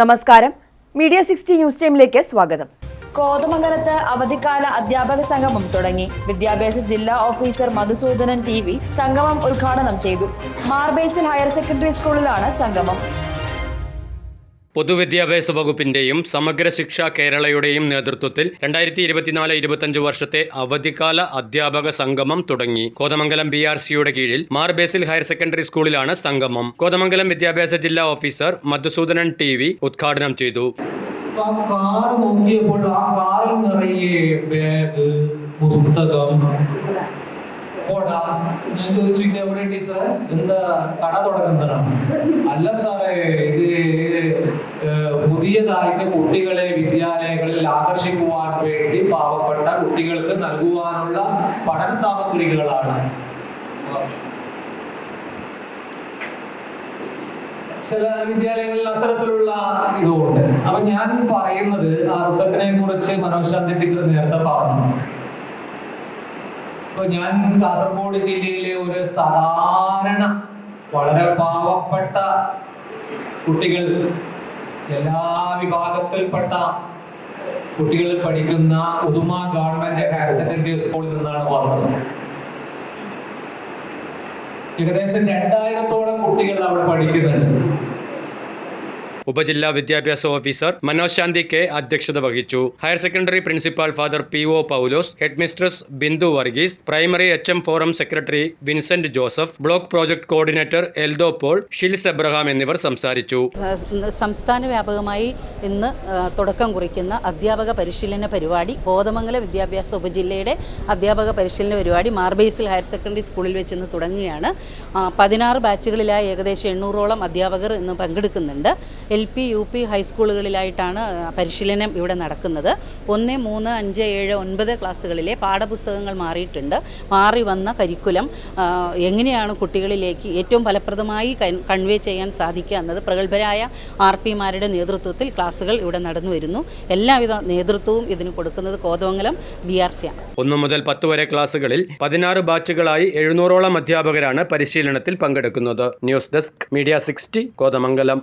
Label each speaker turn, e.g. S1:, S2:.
S1: നമസ്കാരം. Media sixty news ടൈമിലേക്ക് സ്വാഗതം.
S2: കോതമംഗലത്ത് അവധിക്കാല അധ്യാപക സംഗമം തുടങ്ങി. വിദ്യാഭ്യാസ ജില്ലാ ഓഫീസർ മധുസൂദനൻ ടി വി സംഗമം ഉദ്ഘാടനം ചെയ്തു. മാർബേസിൽ ഹയർ സെക്കൻഡറി സ്കൂളിലാണ് സംഗമം.
S3: പൊതുവിദ്യാഭ്യാസ വകുപ്പിന്റെയും സമഗ്ര ശിക്ഷ കേരളയുടെയും നേതൃത്വത്തിൽ രണ്ടായിരത്തി ഇരുപത്തിനാല് ഇരുപത്തഞ്ച് വർഷത്തെ അവധിക്കാല അധ്യാപക സംഗമം തുടങ്ങി. കോതമംഗലം ബി ആർ സിയുടെ കീഴിൽ മാർബേസിൽ ഹയർ സെക്കൻഡറി സ്കൂളിലാണ് സംഗമം. കോതമംഗലം വിദ്യാഭ്യാസ ജില്ലാ ഓഫീസർ മധുസൂദനൻ ടി വി ഉദ്ഘാടനം ചെയ്തു.
S4: ഞാൻ എന്താ പുതിയതായിട്ട് കുട്ടികളെ വിദ്യാലയങ്ങളിൽ ആകർഷിക്കുവാൻ വേണ്ടി പാവപ്പെട്ട കുട്ടികൾക്ക് നൽകുവാനുള്ള പഠന സാമഗ്രികളാണ്. ചില വിദ്യാലയങ്ങളിൽ അത്തരത്തിലുള്ള ഇതുമുണ്ട്. അപ്പൊ ഞാൻ പറയുന്നത് ആ റിസൾട്ടിനെ കുറിച്ച് മനോശാന്തി ടീച്ചർ നേരത്തെ പറഞ്ഞു. ഇപ്പൊ ഞാൻ കാസർഗോഡ് ജില്ലയിലെ ഒരു സാധാരണ വളരെ പാവപ്പെട്ട കുട്ടികൾ എല്ലാ വിഭാഗത്തിൽപ്പെട്ട കുട്ടികൾ പഠിക്കുന്ന ഉദുമ ഗവൺമെന്റ് ഹയർ സെക്കൻഡറി സ്കൂളിൽ നിന്നാണ് വന്നത് ഏകദേശം രണ്ടായിരത്തോളം കുട്ടികൾ അവിടെ പഠിക്കുന്നുണ്ട്.
S3: ഉപജില്ലാ വിദ്യാഭ്യാസ ഓഫീസർ മനോജ് ശാന്തി കെ അധ്യക്ഷത വഹിച്ചു. Higher secondary principal father P O Paulose headmistress Bindu Varghese primary H M forum secretary Vincent Joseph block project coordinator Eldho Paul Shils Abraham എന്നിവർ സംസാരിച്ചു.
S5: സംസ്ഥാന വ്യാപകമായി ഇന്ന് തുടക്കം കുറിക്കുന്ന അധ്യാപക പരിശീലന പരിപാടി കോതമംഗല വിദ്യാഭ്യാസ ഉപജില്ലയുടെ അധ്യാപക പരിശീലന പരിപാടി മാർബേസിൽ ഹയർ സെക്കൻഡറി സ്കൂളിൽ വെച്ച് ഇന്ന് തുടങ്ങുകയാണ്. പതിനാറ് ബാച്ചുകളിലായി ഏകദേശം എണ്ണൂറോളം അധ്യാപകർ ഇന്ന് പങ്കെടുക്കുന്നുണ്ട്. എൽ പി യു പി ഹൈസ്കൂളുകളിലായിട്ടാണ് പരിശീലനം ഇവിടെ നടക്കുന്നത്. ഒന്ന് മൂന്ന് അഞ്ച് ഏഴ് ഒൻപത് ക്ലാസ്സുകളിലെ പാഠപുസ്തകങ്ങൾ മാറിയിട്ടുണ്ട്. മാറി വന്ന കരിക്കുലം എങ്ങനെയാണ് കുട്ടികളിലേക്ക് ഏറ്റവും ഫലപ്രദമായി കൺവേ ചെയ്യാൻ സാധിക്കുക എന്നത് പ്രഗത്ഭരായ ആർ പിമാരുടെ നേതൃത്വത്തിൽ ക്ലാസ്സുകൾ ഇവിടെ നടന്നു വരുന്നു. എല്ലാവിധ നേതൃത്വവും ഇതിന് കൊടുക്കുന്നത് കോതമംഗലം ബി ആർ സി ആണ്
S3: ഒന്നു മുതൽ പത്ത് വരെ ക്ലാസ്സുകളിൽ പതിനാറ് ബാച്ചുകളായി എഴുന്നൂറോളം അധ്യാപകരാണ് പരിശീലനത്തിൽ പങ്കെടുക്കുന്നത്. News desk media sixty Kothamangalam.